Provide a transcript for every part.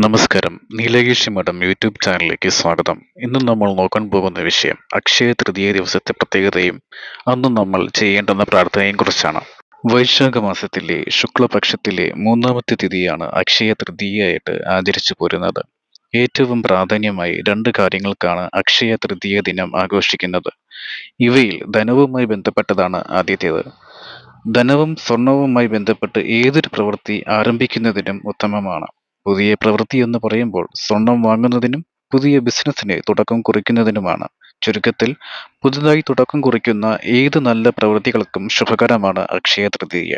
നമസ്കാരം. നീലകേശി മഠം യൂട്യൂബ് ചാനലിലേക്ക് സ്വാഗതം. ഇന്ന് നമ്മൾ നോക്കാൻ പോകുന്ന വിഷയം അക്ഷയ തൃതീയ ദിവസത്തെ പ്രത്യേകതയും അന്ന് നമ്മൾ ചെയ്യേണ്ടുന്ന പ്രാർത്ഥനയും കുറിച്ചാണ്. വൈശാഖ മാസത്തിലെ ശുക്ലപക്ഷത്തിലെ മൂന്നാമത്തെ തിഥിയാണ് അക്ഷയ തൃതീയയായിട്ട് ആചരിച്ചു പോരുന്നത്. ഏറ്റവും പ്രാധാന്യമായി രണ്ട് കാര്യങ്ങൾക്കാണ് അക്ഷയ തൃതീയ ദിനം ആഘോഷിക്കുന്നത്. ഇവയിൽ ധനവുമായി ബന്ധപ്പെട്ടതാണ് ആദ്യത്തേത്. ധനവും സ്വർണവുമായി ബന്ധപ്പെട്ട് ഏതൊരു പ്രവൃത്തി ആരംഭിക്കുന്നതിനും ഉത്തമമാണ്. പുതിയ പ്രവൃത്തി എന്ന് പറയുമ്പോൾ സ്വർണം വാങ്ങുന്നതിനും പുതിയ ബിസിനസ്സിന് തുടക്കം കുറിക്കുന്നതിനുമാണ്. ചുരുക്കത്തിൽ പുതുതായി തുടക്കം കുറിക്കുന്ന ഏത് നല്ല പ്രവൃത്തികൾക്കും ശുഭകരമാണ് അക്ഷയ തൃതീയ.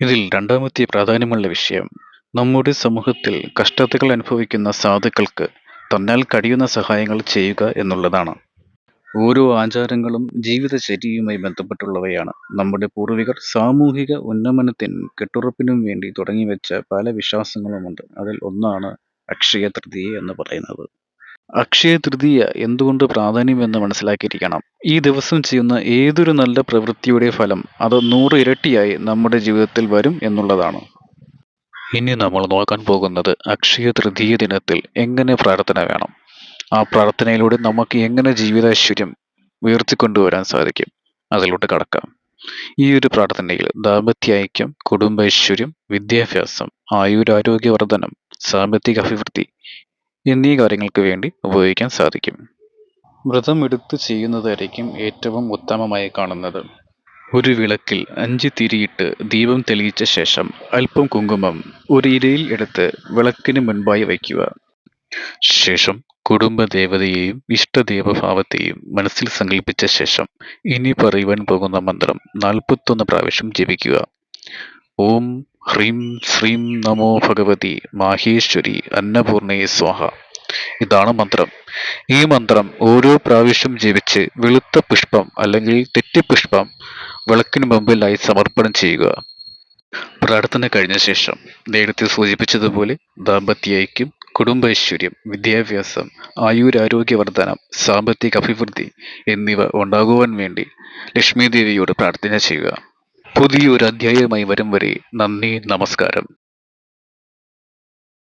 ഇതിൽ രണ്ടാമത്തെ പ്രാധാന്യമുള്ള വിഷയം നമ്മുടെ സമൂഹത്തിൽ കഷ്ടതകൾ അനുഭവിക്കുന്ന സാധുക്കൾക്ക് തന്നാൽ കഴിയുന്ന സഹായങ്ങൾ ചെയ്യുക എന്നുള്ളതാണ്. ഓരോ ആചാരങ്ങളും ജീവിതചര്യയുമായി ബന്ധപ്പെട്ടുള്ളവയാണ്. നമ്മുടെ പൂർവികർ സാമൂഹിക ഉന്നമനത്തിനും കെട്ടുറപ്പിനും വേണ്ടി തുടങ്ങിവെച്ച പല വിശ്വാസങ്ങളുമുണ്ട്. അതിൽ ഒന്നാണ് അക്ഷയ തൃതീയ എന്ന് പറയുന്നത്. അക്ഷയ തൃതീയ എന്തുകൊണ്ട് പ്രാധാന്യം എന്ന് മനസ്സിലാക്കിയിരിക്കണം. ഈ ദിവസം ചെയ്യുന്ന ഏതൊരു നല്ല പ്രവൃത്തിയുടെ ഫലം അത് നൂറ് ഇരട്ടിയായി നമ്മുടെ ജീവിതത്തിൽ വരും എന്നുള്ളതാണ്. ഇനി നമ്മൾ നോക്കാൻ പോകുന്നത് അക്ഷയ തൃതീയ ദിനത്തിൽ എങ്ങനെ പ്രാർത്ഥന വേണം. ആ പ്രാർത്ഥനയിലൂടെ നമുക്ക് എങ്ങനെ ജീവിതാശ്വര്യം ഉയർത്തിക്കൊണ്ടുവരാൻ സാധിക്കും? അതിലോട്ട് കടക്കാം. ഈ ഒരു പ്രാർത്ഥനയിൽ ദാമ്പത്യ കുടുംബൈശ്വര്യം വിദ്യാഭ്യാസം ആയുരാരോഗ്യവർദ്ധനം സാമ്പത്തിക അഭിവൃദ്ധി എന്നീ കാര്യങ്ങൾക്ക് വേണ്ടി ഉപയോഗിക്കാൻ സാധിക്കും. വ്രതം എടുത്ത് ചെയ്യുന്നതായിരിക്കും ഏറ്റവും ഉത്തമമായി കാണുന്നത്. ഒരു വിളക്കിൽ അഞ്ച് തിരിയിട്ട് ദീപം തെളിയിച്ച ശേഷം അല്പം കുങ്കുമം ഒരു ഇരയിൽ എടുത്ത് വിളക്കിന് മുൻപായി വയ്ക്കുക. ശേഷം കുടുംബദേവതയെയും ഇഷ്ടദേവഭാവത്തെയും മനസ്സിൽ സങ്കല്പിച്ച ശേഷം ഇനി പറയുവാൻ പോകുന്ന മന്ത്രം നാൽപ്പത്തൊന്ന് പ്രാവശ്യം ജപിക്കുക. ഓം ഹ്രീം ശ്രീം നമോ ഭഗവതി മാഹേശ്വരി അന്നപൂർണയെ സ്വാഹ. ഇതാണ് മന്ത്രം. ഈ മന്ത്രം ഓരോ പ്രാവശ്യം ജപിച്ച് വെളുത്ത പുഷ്പം അല്ലെങ്കിൽ തെറ്റിപ്പുഷ്പം വിളക്കിന് മുമ്പിലായി സമർപ്പണം ചെയ്യുക. പ്രാർത്ഥന കഴിഞ്ഞ ശേഷം നേരത്തെ സൂചിപ്പിച്ചതുപോലെ ദാമ്പത്യ ഐക്യം കുടുംബൈശ്വര്യം വിദ്യാഭ്യാസം ആയുരാരോഗ്യവർദ്ധനം സാമ്പത്തിക അഭിവൃദ്ധി എന്നിവ ഉണ്ടാകുവാൻ വേണ്ടി ലക്ഷ്മി ദേവിയോട് പ്രാർത്ഥന ചെയ്യുക. പുതിയൊരു അധ്യായമായി വരും വരെ നന്ദി നമസ്കാരം.